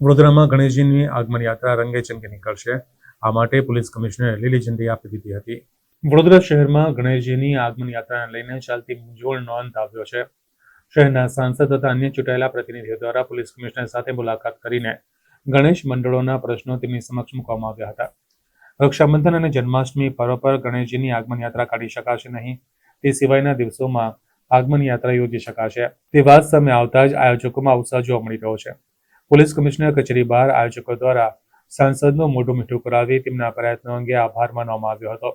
વડોદરામાં ગણેશજીની આગમન યાત્રા રંગે ચંગે નીકળશે. આ માટે પોલીસ કમિશનરે લીલી ઝંડી આપી દીધી હતી. વડોદરા શહેરમાં ગણેશજીની આગમન યાત્રાને લઈને ચાલતી મૂંઝવણ નોંધ આવ્યો છે. શહેરના સાંસદ તથા અન્ય ચૂંટાયેલા પ્રતિનિધિઓ દ્વારા પોલીસ કમિશનર સાથે મુલાકાત કરીને ગણેશ મંડળોના પ્રશ્નો તેમની સમક્ષ મૂકવામાં આવ્યા હતા. રક્ષાબંધન અને જન્માષ્ટમી પર્વ પર ગણેશજીની આગમન યાત્રા કાઢી શકાશે નહીં. તે સિવાયના દિવસોમાં આગમન યાત્રા યોજી શકાશે. તે વાત સામે આવતા જ આયોજકોમાં ઉત્સાહ જોવા મળી રહ્યો છે. પોલીસ કમિશનર કચેરી બહાર આયોજકો દ્વારા સાંસદનું મોઢું મીઠું કરાવી તેમના પ્રયત્નો અંગે આભાર માનવામાં આવ્યો હતો.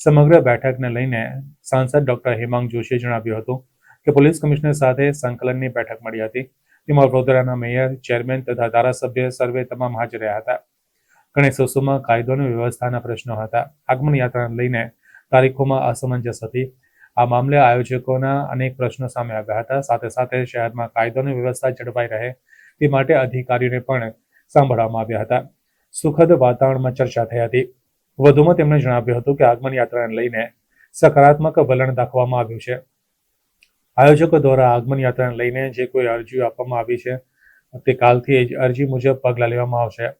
સમગ્ર બેઠકને લઈને સાંસદ ડોક્ટર હેમાંગ જોશીએ જણાવ્યું હતું કે પોલીસ કમિશનર સાથે સંકલનની બેઠક મળી હતી. તેમાં વડોદરાના મેયર, ચેરમેન તથા ધારાસભ્ય સર્વે તમામ હાજર રહ્યા હતા. ગણેશોત્સવમાં કાયદો અને વ્યવસ્થાના પ્રશ્નો હતા. આગમન યાત્રાને લઈને તારીખોમાં અસમંજસ હતી. આ મામલે આયોજકોના અનેક પ્રશ્નો સામે આવ્યા હતા. સાથે સાથે શહેરમાં કાયદો અને વ્યવસ્થા જળવાઈ રહે તે માટે અધિકારીઓને પણ સાંભળવામાં આવ્યા હતા. સુખદ વાતાવરણમાં ચર્ચા થઈ હતી. વધુમાં તેમણે જણાવ્યું હતું કે આગમન યાત્રાને લઈને સકારાત્મક વલણ દાખવવામાં આવ્યું છે. આયોજકો દ્વારા આગમન યાત્રાને લઈને જે કોઈ અરજીઓ આપવામાં આવી છે, તે કાલથી જ અરજી મુજબ પગલાં લેવામાં આવશે.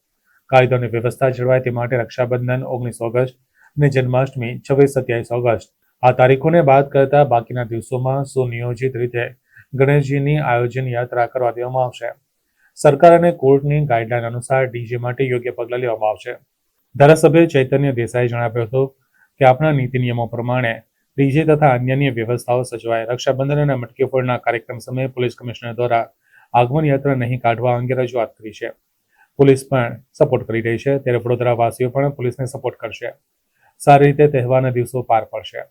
કાયદો અને વ્યવસ્થા જળવાય તે માટે રક્ષાબંધન ઓગણીસ ઓગસ્ટ અને જન્માષ્ટમી છવ્વીસ સત્યાવીસ ઓગસ્ટ. આ તારીખોને બાદ કરતા બાકીના દિવસોમાં સુનિયોજિત રીતે ગણેશજીની આયોજન યાત્રા કરવા દેવામાં આવશે. સરકાર અને કોર્ટની ગાઈડલાઈન અનુસાર ડીજે માટે યોગ્ય પગલાં લેવામાં આવશે. ધારાસભ્ય ચૈતન્ય દેસાઈ જણાવ્યું હતું કે આપણા નીતિ નિયમો પ્રમાણે ડીજે તથા અન્યની વ્યવસ્થાઓ સચવાય. રક્ષાબંધન અને મટકી ફોડના કાર્યક્રમ સમયે પોલીસ કમિશનર દ્વારા આગમન યાત્રા નહીં કાઢવા અંગે રજૂઆત કરી છે. પોલીસ પણ સપોર્ટ કરી રહી છે. ત્યારે વડોદરા વાસીઓ પણ પોલીસને સપોર્ટ કરશે. સારી રીતે તહેવારના દિવસો પાર પડશે.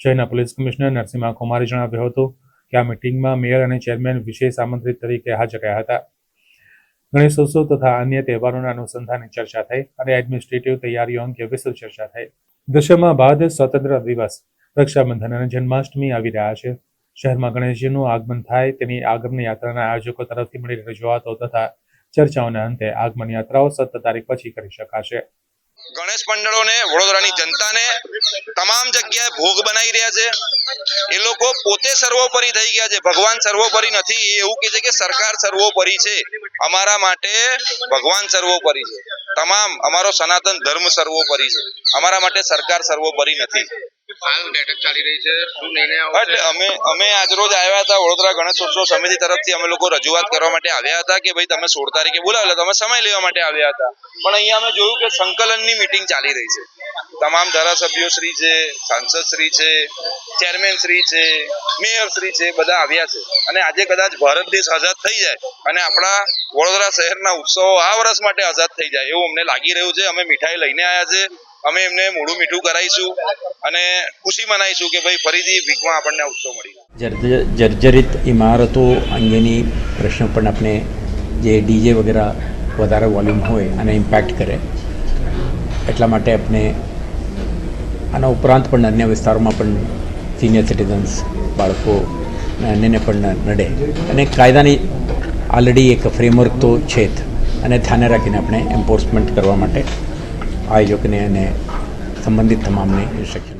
શહેરના પોલીસ કમિશનર નરસિંહા કુમારે જણાવ્યું હતું કે આ મિટિંગમાં મેયર અને ચેરમેન વિશેષ આમંત્રિત તરીકે હાજર રહ્યા હતા. ગણેશોત્સવ તથા અન્ય તહેવારોના અનુસંધાને ચર્ચા થઈ અને એડમિનિસ્ટ્રેટિવ તૈયારીઓ અંગે વિસ્તૃત ચર્ચા થઈ. દશમા બાદ સ્વતંત્ર દિવસ. રક્ષાબંધન અને જન્માષ્ટમી આવી રહ્યા છે. શહેરમાં ગણેશજીનું આગમન થાય તેની આગમન યાત્રાના આયોજકો તરફથી મળેલી રજૂઆતો તથા ચર્ચાઓના અંતે આગમન યાત્રાઓ સત્તર તારીખ પછી કરી શકાશે. ગણેશ મંડળોને, વડોદરાની જનતાને તમામ જગ્યાએ ભોગ બનાવી રહ્યા છે. એ લોકો પોતે સર્વોપરી થઈ ગયા છે. ભગવાન સર્વોપરી નથી. એ એવું કહે છે કે સરકાર સર્વોપરી છે. અમારા માટે ભગવાન સર્વોપરી છે. તમામ અમારો સનાતન ધર્મ સર્વોપરી છે. અમારા માટે સરકાર સર્વોપરી નથી. એટલે અમે અમે આજરોજ આવ્યા હતા વડોદરા ગણેશોત્સવ સમિતિ તરફથી. અમે લોકો રજૂઆત કરવા માટે આવ્યા હતા કે ભાઈ તમે સોળ તારીખે બોલાવેલા તમે સમય લેવા માટે આવ્યા હતા. પણ અહીંયા અમે જોયું કે સંકલનની મીટિંગ ચાલી રહી છે. તમામ ધારાસભ્યો શ્રી છે સાંસદ શ્રી છે ચેરમેન શ્રી છે મેયર શ્રી છે, બધા આવ્યા છે. અને આજે કદાચ ભારત દેશ આઝાદ થઈ જાય અને આપણા વડોદરા શહેરના ઉત્સવો આ વર્ષ માટે આઝાદ થઈ જાય એવું અમને લાગી રહ્યું છે. અમે મીઠાઈ લઈને આવ્યા છે. અમે એમને મોઢું મીઠું કરાવીશું અને ખુશી મનાવીશું કે ભાઈ ફરીથી વીકમાં આપણને ઉત્સવ મળી જર્જરિત ઇમારતો અંગેની પ્રશ્ન પણ આપણે જે ડીજે વગેરે વધારે વોલ્યુમ હોય અને ઇમ્પેક્ટ કરે, એટલા માટે આપણે આના ઉપરાંત પણ અન્ય વિસ્તારોમાં પણ સિનિયર સિટીઝન્સ બાળકો અને પણ નડે. અને કાયદાની ઓલરેડી એક ફ્રેમવર્ક તો છે જ. અને ધ્યાને રાખીને આપણે એન્ફોર્સમેન્ટ કરવા માટે આયોજકને અને સંબંધિત તમામને ઇન્સ્ટ્રક્શન